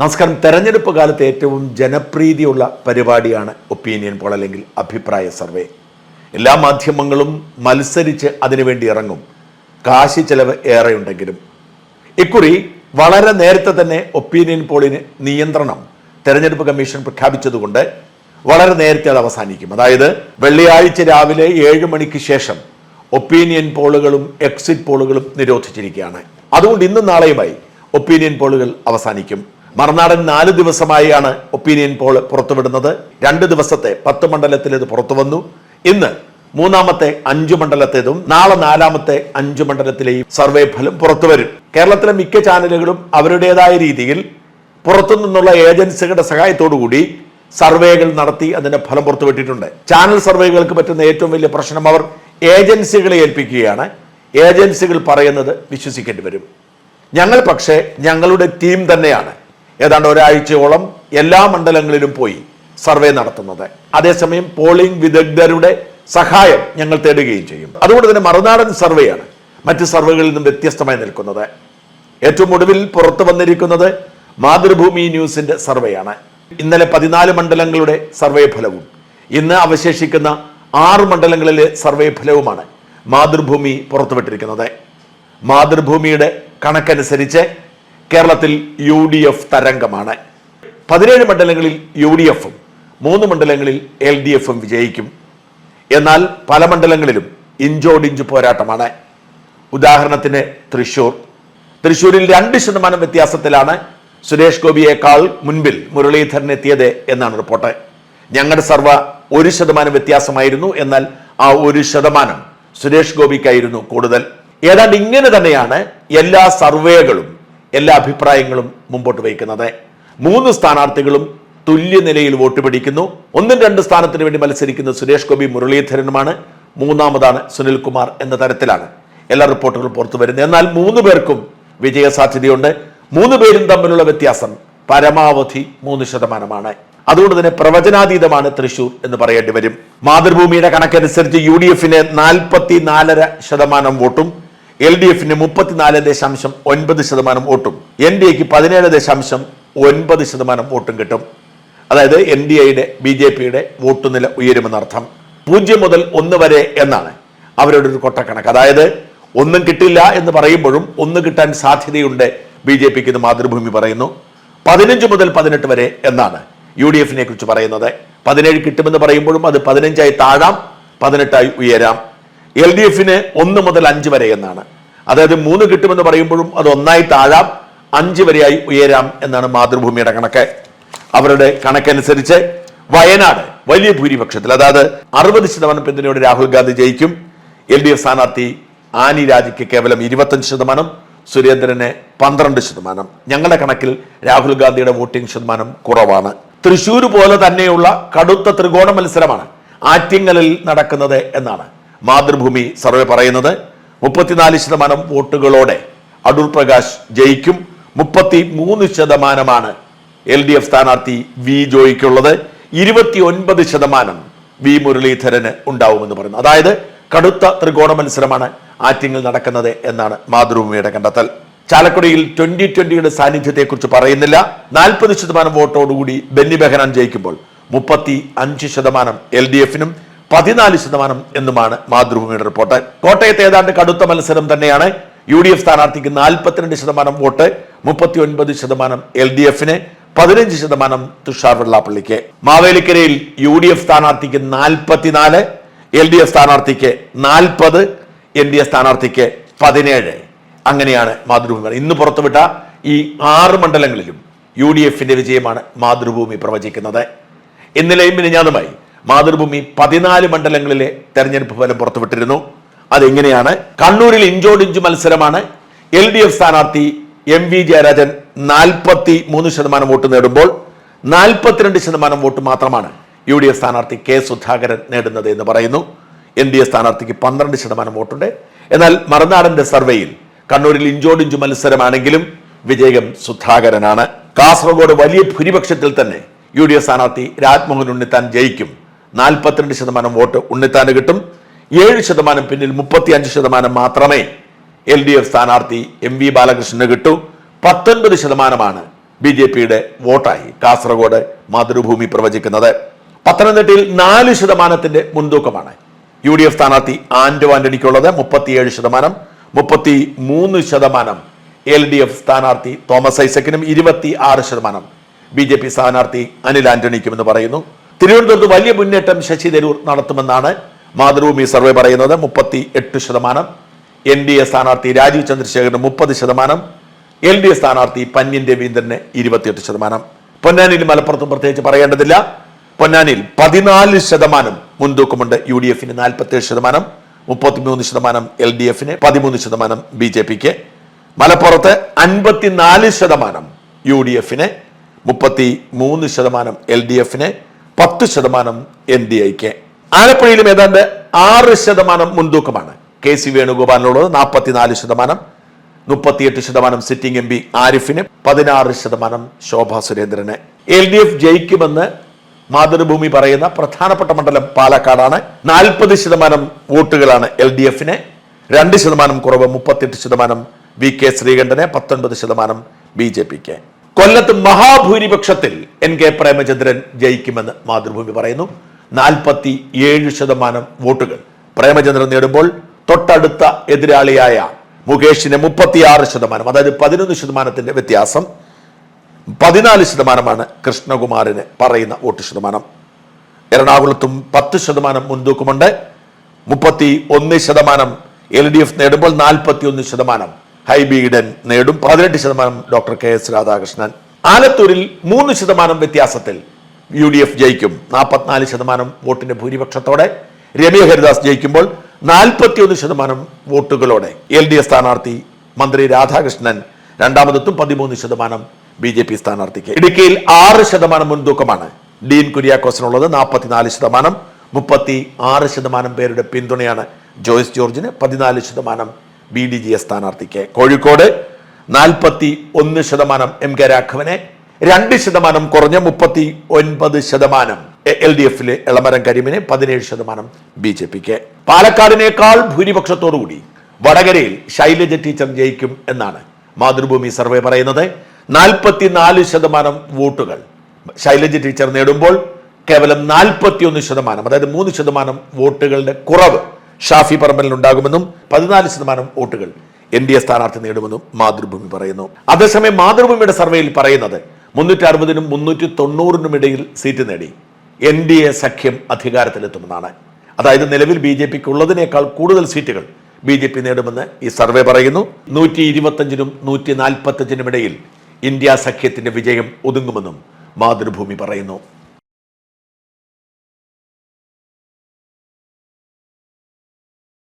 നമസ്കാരം. തെരഞ്ഞെടുപ്പ് കാലത്ത് ഏറ്റവും ജനപ്രീതിയുള്ള പരിപാടിയാണ് ഒപ്പീനിയൻ പോൾ അല്ലെങ്കിൽ അഭിപ്രായ സർവേ. എല്ലാ മാധ്യമങ്ങളും മത്സരിച്ച് അതിനുവേണ്ടി ഇറങ്ങും. കാശി ചെലവ് ഏറെയുണ്ടെങ്കിലും. ഇക്കുറി വളരെ നേരത്തെ തന്നെ ഒപ്പീനിയൻ പോളിന് നിയന്ത്രണം തെരഞ്ഞെടുപ്പ് കമ്മീഷൻ പ്രഖ്യാപിച്ചതുകൊണ്ട് വളരെ നേരത്തെ അത് അവസാനിക്കും. അതായത് വെള്ളിയാഴ്ച രാവിലെ ഏഴ് മണിക്ക് ശേഷം ഒപ്പീനിയൻ പോളുകളും എക്സിറ്റ് പോളുകളും നിരോധിച്ചിരിക്കുകയാണ്. അതുകൊണ്ട് ഇന്നും നാളെയുമായി ഒപ്പീനിയൻ പോളുകൾ അവസാനിക്കും. മറുനാടൻ നാല് ദിവസമായാണ് ഒപ്പീനിയൻ പോൾ പുറത്തുവിടുന്നത്. രണ്ട് ദിവസത്തെ പത്ത് മണ്ഡലത്തിൽ ഇത് പുറത്തു വന്നു ഇന്ന് മൂന്നാമത്തെ അഞ്ചു മണ്ഡലത്തേതും നാളെ നാലാമത്തെ അഞ്ചു മണ്ഡലത്തിലെയും സർവേ ഫലം പുറത്തു വരും. കേരളത്തിലെ മിക്ക ചാനലുകളും അവരുടേതായ രീതിയിൽ പുറത്തു നിന്നുള്ള ഏജൻസികളുടെ സഹായത്തോടുകൂടി സർവേകൾ നടത്തി അതിന്റെ ഫലം പുറത്തുവിട്ടിട്ടുണ്ട്. ചാനൽ സർവേകൾക്ക് പറ്റുന്ന ഏറ്റവും വലിയ പ്രശ്നം അവർ ഏജൻസികളെ ഏൽപ്പിക്കുകയാണ്. ഏജൻസികൾ പറയുന്നത് വിശ്വസിക്കേണ്ടി വരും. ഞങ്ങൾ പക്ഷേ ഞങ്ങളുടെ ടീം തന്നെയാണ്. ഏതാണ്ട് ഒരാഴ്ചയോളം എല്ലാ മണ്ഡലങ്ങളിലും പോയി സർവേ നടത്തുന്നത്. അതേസമയം പോളിംഗ് വിദഗ്ധരുടെ സഹായം ഞങ്ങൾ തേടുകയും ചെയ്യും. അതുകൊണ്ട് തന്നെ മറുനാടൻ സർവേയാണ് മറ്റ് സർവേകളിൽ നിന്നും വ്യത്യസ്തമായി നിൽക്കുന്നത്. ഏറ്റവും ഒടുവിൽ പുറത്തു വന്നിരിക്കുന്നത് മാതൃഭൂമി ന്യൂസിന്റെ സർവേയാണ്. ഇന്നലെ പതിനാല് മണ്ഡലങ്ങളുടെ സർവേ ഫലവും ഇന്ന് അവശേഷിക്കുന്ന ആറ് മണ്ഡലങ്ങളിലെ സർവേ ഫലവുമാണ് മാതൃഭൂമി പുറത്തുവിട്ടിരിക്കുന്നത്. മാതൃഭൂമിയുടെ കണക്കനുസരിച്ച് കേരളത്തിൽ യു ഡി എഫ് തരംഗമാണ്. പതിനേഴ് മണ്ഡലങ്ങളിൽ യു ഡി എഫും മൂന്ന് മണ്ഡലങ്ങളിൽ എൽ ഡി എഫും വിജയിക്കും. എന്നാൽ പല മണ്ഡലങ്ങളിലും ഇഞ്ചോടിഞ്ച് പോരാട്ടമാണ്. ഉദാഹരണത്തിന് തൃശൂർ തൃശൂരിൽ രണ്ട് ശതമാനം വ്യത്യാസത്തിലാണ് സുരേഷ് ഗോപിയേക്കാൾ മുൻപിൽ മുരളീധരൻ എത്തിയത് എന്നാണ് റിപ്പോർട്ട്. ഞങ്ങളുടെ സർവ ഒരു ശതമാനം വ്യത്യാസമായിരുന്നു എന്നാൽ ആ ഒരു ശതമാനം സുരേഷ് ഗോപിക്കായിരുന്നു കൂടുതൽ. ഏതാണ്ട് ഇങ്ങനെ തന്നെയാണ് എല്ലാ സർവേകളും എല്ലാ അഭിപ്രായങ്ങളും മുമ്പോട്ട് വയ്ക്കുന്നത്. മൂന്ന് സ്ഥാനാർത്ഥികളും തുല്യ നിലയിൽ വോട്ട് പിടിക്കുന്നു. ഒന്നും രണ്ട് സ്ഥാനത്തിന് വേണ്ടി മത്സരിക്കുന്ന സുരേഷ് ഗോപി മുരളീധരനുമാണ്. മൂന്നാമതാണ് സുനിൽകുമാർ എന്ന തരത്തിലാണ് എല്ലാ റിപ്പോർട്ടുകളും പുറത്തു വരുന്നത്. എന്നാൽ മൂന്ന് പേർക്കും വിജയ സാധ്യതയുണ്ട് മൂന്ന് പേരും തമ്മിലുള്ള വ്യത്യാസം പരമാവധി മൂന്ന് ശതമാനമാണ്. അതുകൊണ്ട് തന്നെ പ്രവചനാതീതമാണ് തൃശൂർ എന്ന് പറയേണ്ടി വരും. മാതൃഭൂമിയുടെ കണക്കനുസരിച്ച് യു ഡി എഫിന് നാൽപ്പത്തി നാലര ശതമാനം വോട്ടും എൽ ഡി എഫിന് മുപ്പത്തിനാല് ദശാംശം ഒൻപത് ശതമാനം വോട്ടും എൻ ഡി എക്ക് പതിനേഴ് ദശാംശം ഒൻപത് ശതമാനം വോട്ടും കിട്ടും. അതായത് എൻ ഡി എയുടെ ബി ജെ പിയുടെ വോട്ട് നില ഉയരുമെന്നർത്ഥം പൂജ്യം മുതൽ ഒന്ന് വരെ എന്നാണ് അവരുടെ ഒരു കൊട്ടക്കണക്ക്. അതായത് ഒന്നും കിട്ടില്ല എന്ന് പറയുമ്പോഴും ഒന്ന് കിട്ടാൻ സാധ്യതയുണ്ട് ബി ജെ പിക്ക് ഇത് മാതൃഭൂമി പറയുന്നു. പതിനഞ്ച് മുതൽ പതിനെട്ട് വരെ എന്നാണ് യു ഡി എഫിനെ കുറിച്ച് പറയുന്നത്. പതിനേഴ് കിട്ടുമെന്ന് പറയുമ്പോഴും അത് പതിനഞ്ചായി താഴാം പതിനെട്ടായി ഉയരാം. എൽ ഡി എഫിന് ഒന്ന് മുതൽ അഞ്ച് വരെ എന്നാണ്. അതായത് മൂന്ന് കിട്ടുമെന്ന് പറയുമ്പോഴും അത് ഒന്നായി താഴാം അഞ്ച് വരെയായി ഉയരാം എന്നാണ് മാതൃഭൂമിയുടെ കണക്ക്. അവരുടെ കണക്കനുസരിച്ച് വയനാട് വലിയ ഭൂരിപക്ഷത്തിൽ അതായത് അറുപത് ശതമാനം പിന്തുണയോടെ രാഹുൽ ഗാന്ധി ജയിക്കും. എൽ ഡി എഫ് സ്ഥാനാർത്ഥി ആനി രാജയ്ക്ക് കേവലം ഇരുപത്തഞ്ച് ശതമാനം സുരേന്ദ്രന് പന്ത്രണ്ട് ശതമാനം. ഞങ്ങളുടെ കണക്കിൽ രാഹുൽ ഗാന്ധിയുടെ വോട്ടിംഗ് ശതമാനം കുറവാണ്. തൃശൂർ പോലെ തന്നെയുള്ള കടുത്ത ത്രികോണ മത്സരമാണ് ആറ്റിങ്ങലിൽ നടക്കുന്നത് എന്നാണ്. മാതൃഭൂമി സർവേ പറയുന്നത് മുപ്പത്തിനാല് ശതമാനം വോട്ടുകളോടെ അടൂർ പ്രകാശ് ജയിക്കും. മുപ്പത്തി മൂന്ന് ശതമാനമാണ് എൽ ഡി എഫ് സ്ഥാനാർത്ഥി വി ജോയിക്കുള്ളത്. ഇരുപത്തി ഒൻപത് ശതമാനം വി മുരളീധരന് ഉണ്ടാവുമെന്ന് പറയുന്നു. അതായത് കടുത്ത ത്രികോണ മത്സരമാണ് ആറ്റിങ്ങിൽ നടക്കുന്നത് എന്നാണ് മാതൃഭൂമിയുടെ കണ്ടെത്തൽ. ചാലക്കുടിയിൽ ട്വന്റി ട്വന്റിയുടെ സാന്നിധ്യത്തെക്കുറിച്ച് പറയുന്നില്ല. നാൽപ്പത് ശതമാനം വോട്ടോടുകൂടി ബെന്നി ബെഹനാൻ ജയിക്കുമ്പോൾ മുപ്പത്തി അഞ്ച് ശതമാനം എൽ ഡി എഫിനും പതിനാല് ശതമാനം എന്നുമാണ് മാതൃഭൂമിയുടെ റിപ്പോർട്ട്. കോട്ടയത്ത് ഏതാണ്ട് കടുത്ത മത്സരം തന്നെയാണ്. യു ഡി എഫ് സ്ഥാനാർത്ഥിക്ക് നാൽപ്പത്തിരണ്ട് ശതമാനം വോട്ട് മുപ്പത്തി ഒൻപത് ശതമാനം എൽ ഡി എഫിന് പതിനഞ്ച് ശതമാനം തുഷാർ വെള്ളാപ്പള്ളിക്ക്. മാവേലിക്കരയിൽ യു ഡി എഫ് സ്ഥാനാർത്ഥിക്ക് നാൽപ്പത്തിനാല് എൽ ഡി എഫ് സ്ഥാനാർത്ഥിക്ക് നാൽപ്പത് എൻ ഡി എ സ്ഥാനാർത്ഥിക്ക് പതിനേഴ്. അങ്ങനെയാണ് മാതൃഭൂമി ഇന്ന് പുറത്തുവിട്ട ഈ ആറ് മണ്ഡലങ്ങളിലും യു ഡി എഫിന്റെ വിജയമാണ് മാതൃഭൂമി പ്രവചിക്കുന്നത്. ഇന്നലെയും മിനിഞ്ഞാന്നുമായി മാതൃഭൂമി പതിനാല് മണ്ഡലങ്ങളിലെ തെരഞ്ഞെടുപ്പ് ഫലം പുറത്തുവിട്ടിരുന്നു. അതെങ്ങനെയാണ്? കണ്ണൂരിൽ ഇഞ്ചോടിഞ്ച് മത്സരമാണ്. എൽ ഡി എഫ് സ്ഥാനാർത്ഥി എം വി ജയരാജൻ നാൽപ്പത്തി മൂന്ന് ശതമാനം വോട്ട് നേടുമ്പോൾ നാൽപ്പത്തിരണ്ട് ശതമാനം വോട്ട് മാത്രമാണ് യു ഡി എഫ് സ്ഥാനാർത്ഥി കെ സുധാകരൻ നേടുന്നത് എന്ന് പറയുന്നു. എൻ ഡി എ സ്ഥാനാർത്ഥിക്ക് പന്ത്രണ്ട് ശതമാനം വോട്ടുണ്ട്. എന്നാൽ മറുനാടന്റെ സർവേയിൽ കണ്ണൂരിൽ ഇഞ്ചോടിഞ്ചു മത്സരമാണെങ്കിലും വിജയം സുധാകരനാണ്. കാസർഗോഡ് വലിയ ഭൂരിപക്ഷത്തിൽ തന്നെ യു ഡി എഫ് സ്ഥാനാർത്ഥി രാജ്മോഹൻ ഉണ്ണിത്താൻ ജയിക്കും. നാൽപ്പത്തിരണ്ട് ശതമാനം വോട്ട് ഉണ്ണിത്താന് കിട്ടും. ഏഴ് ശതമാനം പിന്നിൽ മുപ്പത്തി അഞ്ച് ശതമാനം മാത്രമേ എൽ ഡി എഫ് സ്ഥാനാർത്ഥി എം വി ബാലകൃഷ്ണന് കിട്ടൂ. പത്തൊൻപത് ശതമാനമാണ് ബി ജെ പിയുടെ വോട്ടായി കാസർഗോഡ് മാതൃഭൂമി പ്രവചിക്കുന്നത്. പത്തനംതിട്ടയിൽ നാല് ശതമാനത്തിന്റെ മുൻതൂക്കമാണ് യു ഡി എഫ് സ്ഥാനാർത്ഥി ആന്റോ ആന്റണിക്കുള്ളത് മുപ്പത്തിയേഴ് ശതമാനം മുപ്പത്തി മൂന്ന് ശതമാനം എൽ ഡി എഫ് സ്ഥാനാർത്ഥി തോമസ് ഐസക്കിനും ഇരുപത്തി ആറ് ശതമാനം ബി ജെ പി സ്ഥാനാർത്ഥി അനിൽ ആന്റണിക്കും എന്ന് പറയുന്നു. തിരുവനന്തപുരത്ത് വലിയ മുന്നേറ്റം ശശി തരൂർ നടത്തുമെന്നാണ് മാതൃഭൂമി സർവേ പറയുന്നത്. മുപ്പത്തി എട്ട് ശതമാനം. എൻ ഡി എ സ്ഥാനാർത്ഥി രാജീവ് ചന്ദ്രശേഖരന് മുപ്പത് ശതമാനം. എൽ ഡി എ സ്ഥാനാർത്ഥി പന്നിൻ രവീന്ദ്രന് ഇരുപത്തിയെട്ട് ശതമാനം. പൊന്നാനിയിൽ മലപ്പുറത്തും പ്രത്യേകിച്ച് പറയേണ്ടതില്ല. പൊന്നാനിയിൽ പതിനാല് ശതമാനം മുൻതൂക്കമുണ്ട്. യു ഡി എഫിന് നാൽപ്പത്തേഴ് ശതമാനം. മുപ്പത്തിമൂന്ന് ശതമാനം എൽ ഡി എഫിന്. പതിമൂന്ന് ശതമാനം ബി ജെ പിക്ക്. മലപ്പുറത്ത് അൻപത്തിനാല് ശതമാനം യു ഡി എഫിന്. മുപ്പത്തി മൂന്ന് ശതമാനം എൽ ഡി എഫിന്. പത്ത് ശതമാനം എൻ ഡി എക്ക്. ആലപ്പുഴയിലും ഏതാണ്ട് ആറ് ശതമാനം മുൻതൂക്കമാണ്. കെ സി വേണുഗോപാലിനുള്ളത് നാൽപ്പത്തിനാല് ശതമാനം മുപ്പത്തിയെട്ട് ശതമാനം സിറ്റിംഗ് എം പി ആരിഫിന് പതിനാറ് ശതമാനം ശോഭാ സുരേന്ദ്രന്. എൽ ഡി എഫ് ജയിക്കുമെന്ന് മാതൃഭൂമി പറയുന്ന പ്രധാനപ്പെട്ട മണ്ഡലം പാലക്കാടാണ്. നാൽപ്പത് ശതമാനം വോട്ടുകളാണ് എൽ ഡി എഫിന്. രണ്ട് ശതമാനം കുറവ് മുപ്പത്തിയെട്ട് ശതമാനം വി കെ ശ്രീകണ്ഠന് പത്തൊൻപത് ശതമാനം ബി ജെ പിക്ക്. കൊല്ലത്ത് മഹാഭൂരിപക്ഷത്തിൽ എൻ കെ പ്രേമചന്ദ്രൻ ജയിക്കുമെന്ന് മാതൃഭൂമി പറയുന്നു. നാൽപ്പത്തി ഏഴ് ശതമാനം വോട്ടുകൾ പ്രേമചന്ദ്രൻ നേടുമ്പോൾ തൊട്ടടുത്ത എതിരാളിയായ മുകേഷിന് മുപ്പത്തിയാറ് ശതമാനം അതായത് പതിനൊന്ന് ശതമാനത്തിന്റെ വ്യത്യാസം. പതിനാല് ശതമാനമാണ് കൃഷ്ണകുമാറിന് പറയുന്ന വോട്ട് ശതമാനം. എറണാകുളത്തും പത്ത് ശതമാനം മുൻതൂക്കമുണ്ട്. മുപ്പത്തി ഒന്ന് ശതമാനം എൽ ഡി എഫ് നേടുമ്പോൾ നാൽപ്പത്തി ഒന്ന് ശതമാനം ഹൈബി ഈഡൻ നേടും പതിനെട്ട് ശതമാനം ഡോക്ടർ കെ എസ് രാധാകൃഷ്ണൻ. ആലത്തൂരിൽ മൂന്ന് ശതമാനം വ്യത്യാസത്തിൽ യു ഡി എഫ് ജയിക്കും. നാൽപ്പത്തിനാല് ശതമാനം വോട്ടിന്റെ ഭൂരിപക്ഷത്തോടെ. രമ്യ ഹരിദാസ് ജയിക്കുമ്പോൾ നാൽപ്പത്തിയൊന്ന് ശതമാനം വോട്ടുകളോടെ. എൽ ഡി എഫ് സ്ഥാനാർത്ഥി മന്ത്രി രാധാകൃഷ്ണൻ രണ്ടാമതെത്തും പതിമൂന്ന് ശതമാനം ബി ജെ പി സ്ഥാനാർത്ഥിക്ക്. ഇടുക്കിയിൽ ആറ് ശതമാനം മുൻതൂക്കമാണ്. ഡീൻ കുര്യാക്കോസിനുള്ളത് നാൽപ്പത്തിനാല് ശതമാനം മുപ്പത്തി ആറ് ശതമാനം പേരുടെ പിന്തുണയാണ്. ജോയിസ് ജോർജിന് പതിനാല് ശതമാനം ബി ഡി ജി എസ് സ്ഥാനാർത്ഥിക്ക് കോഴിക്കോട്. നാൽപ്പത്തി ഒന്ന് ശതമാനം എം കെ രാഘവനെ രണ്ട് ശതമാനം കുറഞ്ഞ മുപ്പത്തി ഒൻപത് ശതമാനം എൽ ഡി എഫിലെ എളമരം കരീമിന് പതിനേഴ് ശതമാനം ബി ജെ പിക്ക് പാലക്കാടിനേക്കാൾ ഭൂരിപക്ഷത്തോടുകൂടി വടകരയിൽ ശൈലജ ടീച്ചർ ജയിക്കും എന്നാണ് മാതൃഭൂമി സർവേ പറയുന്നത്. നാൽപ്പത്തിനാല് ശതമാനം വോട്ടുകൾ ശൈലജ ടീച്ചർ നേടുമ്പോൾ കേവലം നാൽപ്പത്തിയൊന്ന് ശതമാനം അതായത് മൂന്ന് ശതമാനം വോട്ടുകളുടെ കുറവ് ഷാഫി പറമ്പിൽ ഉണ്ടാകുമെന്നും പതിനാല് ശതമാനം വോട്ടുകൾ എൻ ഡി എ സ്ഥാനാർത്ഥി നേടുമെന്നും മാതൃഭൂമി പറയുന്നു. അതേസമയം മാതൃഭൂമിയുടെ സർവേയിൽ പറയുന്നത് മുന്നൂറ്റി അറുപതിനും മുന്നൂറ്റി തൊണ്ണൂറിനും ഇടയിൽ സീറ്റ് നേടി. എൻ ഡി എ സഖ്യം അധികാരത്തിലെത്തുമെന്നാണ്. അതായത് നിലവിൽ ബി ജെ പിക്ക് ഉള്ളതിനേക്കാൾ കൂടുതൽ സീറ്റുകൾ ബി ജെ പി നേടുമെന്ന് ഈ സർവേ പറയുന്നു. നൂറ്റി ഇരുപത്തഞ്ചിനും നൂറ്റി നാൽപ്പത്തഞ്ചിനും ഇടയിൽ ഇന്ത്യ സഖ്യത്തിന്റെ വിജയം ഒതുങ്ങുമെന്നും മാതൃഭൂമി പറയുന്നു.